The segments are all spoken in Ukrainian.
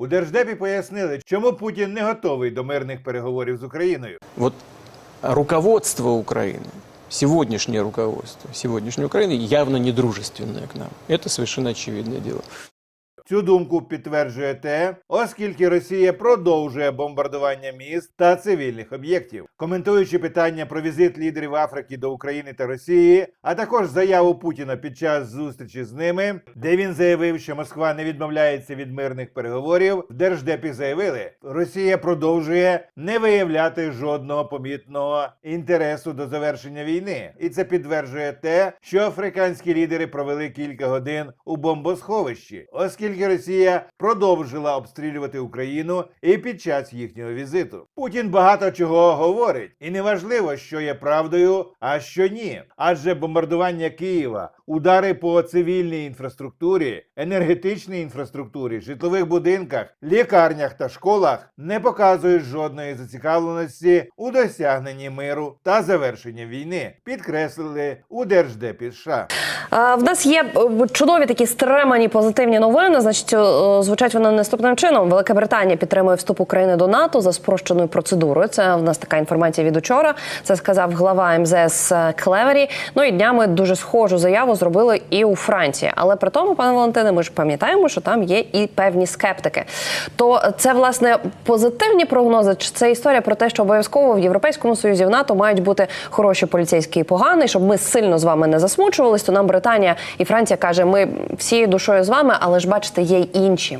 У держдепі пояснили, чому Путін не готовий до мирних переговорів з Україною. Вот руководство Украины, сегодняшнее руководство сегодняшней Украины явно не дружественное к нам. Это совершенно очевидное дело. Цю думку підтверджує те, оскільки Росія продовжує бомбардування міст та цивільних об'єктів, коментуючи питання про візит лідерів Африки до України та Росії, а також заяву Путіна під час зустрічі з ними, де він заявив, що Москва не відмовляється від мирних переговорів. В держдепі заявили, Росія продовжує не виявляти жодного помітного інтересу до завершення війни, і це підтверджує те, що африканські лідери провели кілька годин у бомбосховищі, оскільки Росія продовжила обстрілювати Україну і під час їхнього візиту. Путін багато чого говорить, і неважливо, що є правдою, а що ні. Адже бомбардування Києва, удари по цивільній інфраструктурі, енергетичній інфраструктурі, житлових будинках, лікарнях та школах не показують жодної зацікавленості у досягненні миру та завершення війни, підкреслили у Держдепі США. Е, В нас є е, чудові такі стримані позитивні новини. Значить, е, звучать вони наступним чином. Велика Британія підтримує вступ України до НАТО за спрощеною процедурою. Це в нас така інформація від учора. Це сказав глава МЗС Клевері. Ну і днями дуже схожу заяву зробили і у Франції. Але при тому, пане Валентине, ми ж пам'ятаємо, що там є і певні скептики. То це власне позитивні прогнози. Чи це історія про те, що обов'язково в Європейському Союзі в НАТО мають бути хороші поліцейські і погані, щоб ми сильно з вами не засмучувались. То нам Британія і Франція каже, ми всією душою з вами, але ж бачите, є й інші.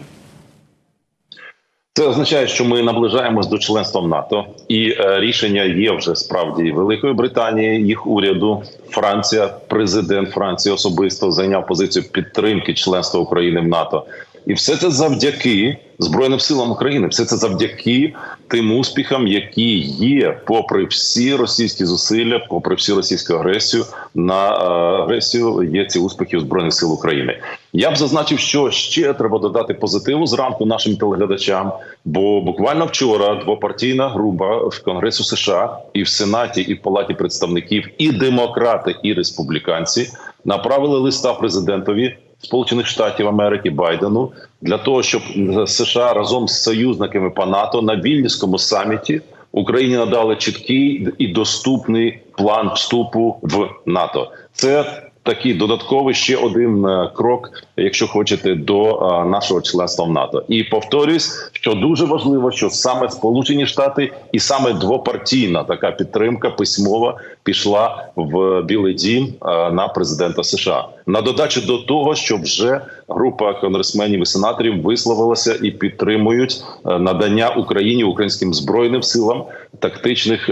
Це означає, що ми наближаємось до членства в НАТО, і е, рішення є вже справді Великої Британії, їх уряду. Франція, президент Франції особисто зайняв позицію підтримки членства України в НАТО. І все це завдяки Збройним силам України. Все це завдяки тим успіхам, які є, попри всі російські зусилля, попри всю російську агресію на е, агресію, є ці успіхи у збройних сил України. Я б зазначив, що ще треба додати позитиву зранку нашим телеглядачам. Бо буквально вчора двопартійна група в Конгресу США і в Сенаті, і в Палаті представників, і демократи, і республіканці направили листа президентові Сполучених Штатів Америки Байдену для того, щоб США разом з союзниками по НАТО на вільнівському саміті Україні надали чіткий і доступний план вступу в НАТО. Це такий додатковий ще один е, крок, якщо хочете, до е, нашого членства в НАТО. І повторюсь, що дуже важливо, що саме Сполучені Штати і саме двопартійна така підтримка письмова пішла в Білий Дім е, на президента США. На додачу до того, що вже група конгресменів і сенаторів висловилася і підтримують надання Україні українським збройним силам тактичних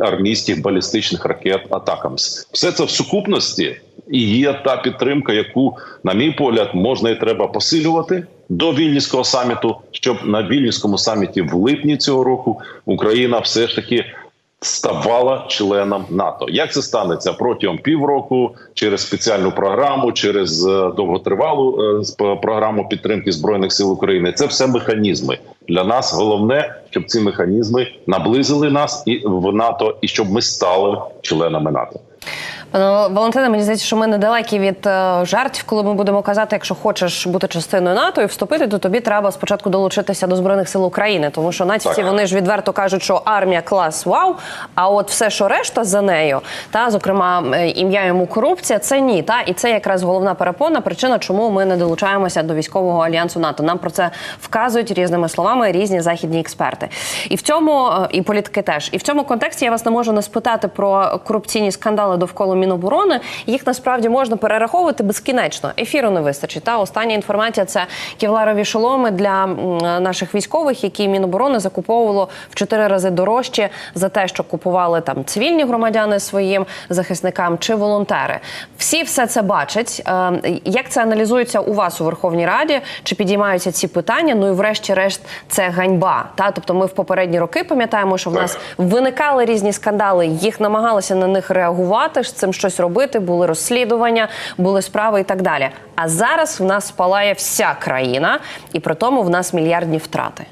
армійських балістичних ракет Атакамс. Все це в сукупності і є та підтримка, яку, на мій погляд, можна і треба посилювати до вільнівського саміту, щоб на вільнівському саміті в липні цього року Україна все ж таки ставала членом НАТО. Як це станеться протягом півроку через спеціальну програму, через е, довготривалу е, програму підтримки збройних сил України? Це все механізми для нас. Головне, щоб ці механізми наблизили нас і в НАТО, і щоб ми стали членами НАТО. Пане Валентине, мені здається, що ми недалекі від е, жартів, коли ми будемо казати, якщо хочеш бути частиною НАТО і вступити, то тобі треба спочатку долучитися до збройних сил України, тому що націвці вони ж відверто кажуть, що армія клас вау. А от все, що решта за нею, та зокрема е, ім'я йому корупція, це ні. Та і це якраз головна перепона, причина, чому ми не долучаємося до військового альянсу НАТО. Нам про це вказують різними словами різні західні експерти. І в цьому е, і політики теж. І в цьому контексті я вас не можу не спитати про корупційні скандали довкола Міноборони. Їх насправді можна перераховувати безкінечно. Ефіру не вистачить. Та остання інформація це кевларові шоломи для наших військових, які Міноборони закуповувало в чотири рази дорожче за те, що купували там цивільні громадяни своїм захисникам чи волонтери. Всі все це бачать. Е, Як це аналізується у вас у Верховній Раді? Чи підіймаються ці питання? Ну і врешті-решт це ганьба. Та тобто, ми в попередні роки пам'ятаємо, що в нас виникали різні скандали, їх намагалися на них реагувати, з цим щось робити. Були розслідування, були справи і так далі. А зараз в нас спалає вся країна, і при тому в нас мільярдні втрати.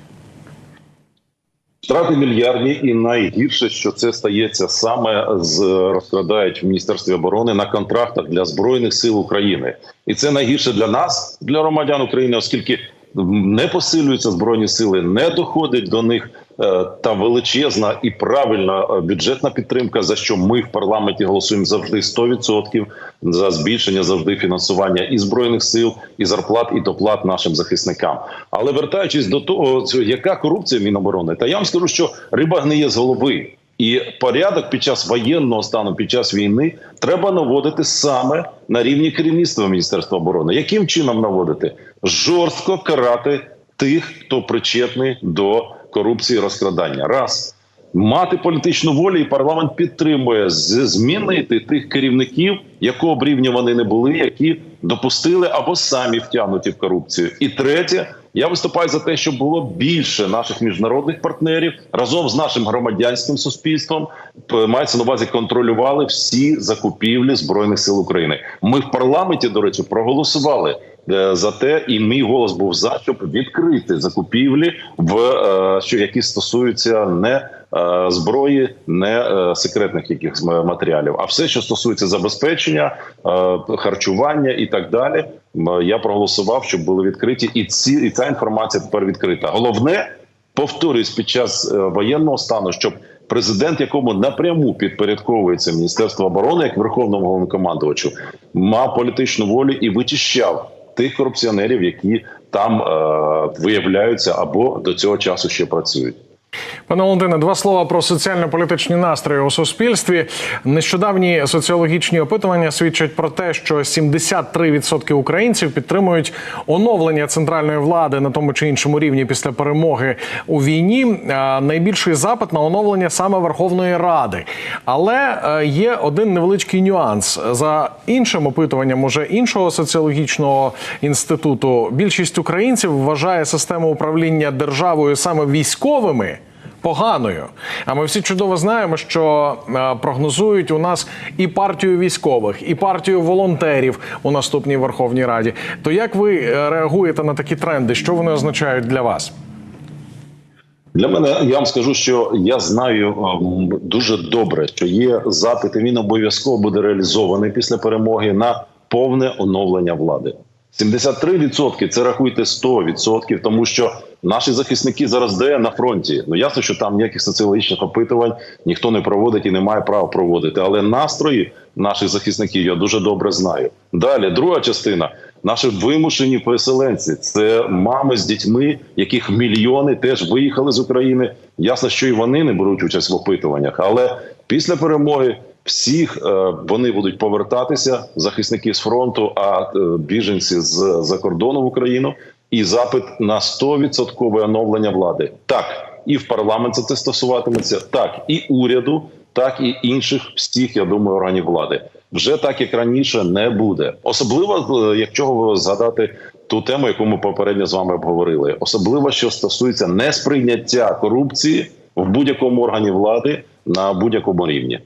Втрати мільярдні, і найгірше, що це стається саме з розкрадають в міністерстві оборони на контрактах для збройних сил України, і це найгірше для нас, для громадян України, оскільки не посилюються збройні сили, не доходить до них е, та величезна і правильна е, бюджетна підтримка, за що ми в парламенті голосуємо завжди 100% за збільшення завжди фінансування і збройних сил, і зарплат, і доплат нашим захисникам. Але вертаючись до того, яка корупція Міноборони, та я вам скажу, що риба гниє з голови. І порядок під час воєнного стану, під час війни, треба наводити саме на рівні керівництва Міністерства оборони. Яким чином наводити? Жорстко карати тих, хто причетний до корупції розкрадання. Раз мати політичну волю, і парламент підтримує змінити тих керівників, якого б рівня вони не були, які допустили або самі втягнуті в корупцію. І третє, я виступаю за те, щоб було більше наших міжнародних партнерів разом з нашим громадянським суспільством мається на увазі контролювали всі закупівлі збройних сил України. Ми в парламенті, до речі, проголосували. Е, За те, і мій голос був за щоб відкрити закупівлі, в е, що які стосуються не е, зброї, не секретних якихось матеріалів, а все, що стосується забезпечення, харчування і так далі. Я проголосував, щоб були відкриті, і ці і ця інформація тепер відкрита. Головне, повторюсь, під час воєнного стану, щоб президент, якому напряму підпорядковується Міністерство оборони, як верховному головнокомандувачу, мав політичну волю і вичищав тих корупціонерів, які там е, виявляються або до цього часу ще працюють. Пане Валентине, два слова про соціально-політичні настрої у суспільстві. Нещодавні соціологічні опитування свідчать про те, що 73% українців підтримують оновлення центральної влади на тому чи іншому рівні після перемоги у війні. Найбільший запит на оновлення саме Верховної Ради. Але е, є один невеличкий нюанс за іншим опитуванням, уже іншого соціологічного інституту. Більшість українців вважає систему управління державою саме військовими поганою. А ми всі чудово знаємо, що е, прогнозують у нас і партію військових, і партію волонтерів у наступній Верховній Раді. То як ви е, реагуєте на такі тренди? Що вони означають для вас? Для мене я вам скажу, що я знаю ем, дуже добре, що є запит, і він обов'язково буде реалізований після перемоги на повне оновлення влади. 73% – це рахуйте 100%, тому що наші захисники зараз де на фронті. Ну ясно, що там ніяких соціологічних опитувань ніхто не проводить і не має права проводити. Але настрої наших захисників я дуже добре знаю. Далі, друга частина. Наші вимушені переселенці це мами з дітьми, яких мільйони теж виїхали з України. Ясно, що і вони не беруть участь в опитуваннях, але після перемоги всіх е, вони будуть повертатися захисники з фронту, а е, біженці з за кордону в Україну. І запит на 100% оновлення влади. Так, і в парламент це стосуватиметься, так і уряду, так і інших всіх, я думаю, органів влади. Вже так як раніше не буде. Особливо, е, якщо згадати ту тему, яку ми попередньо з вами обговорили, особливо що стосується несприйняття корупції в будь-якому органі влади на будь-якому рівні.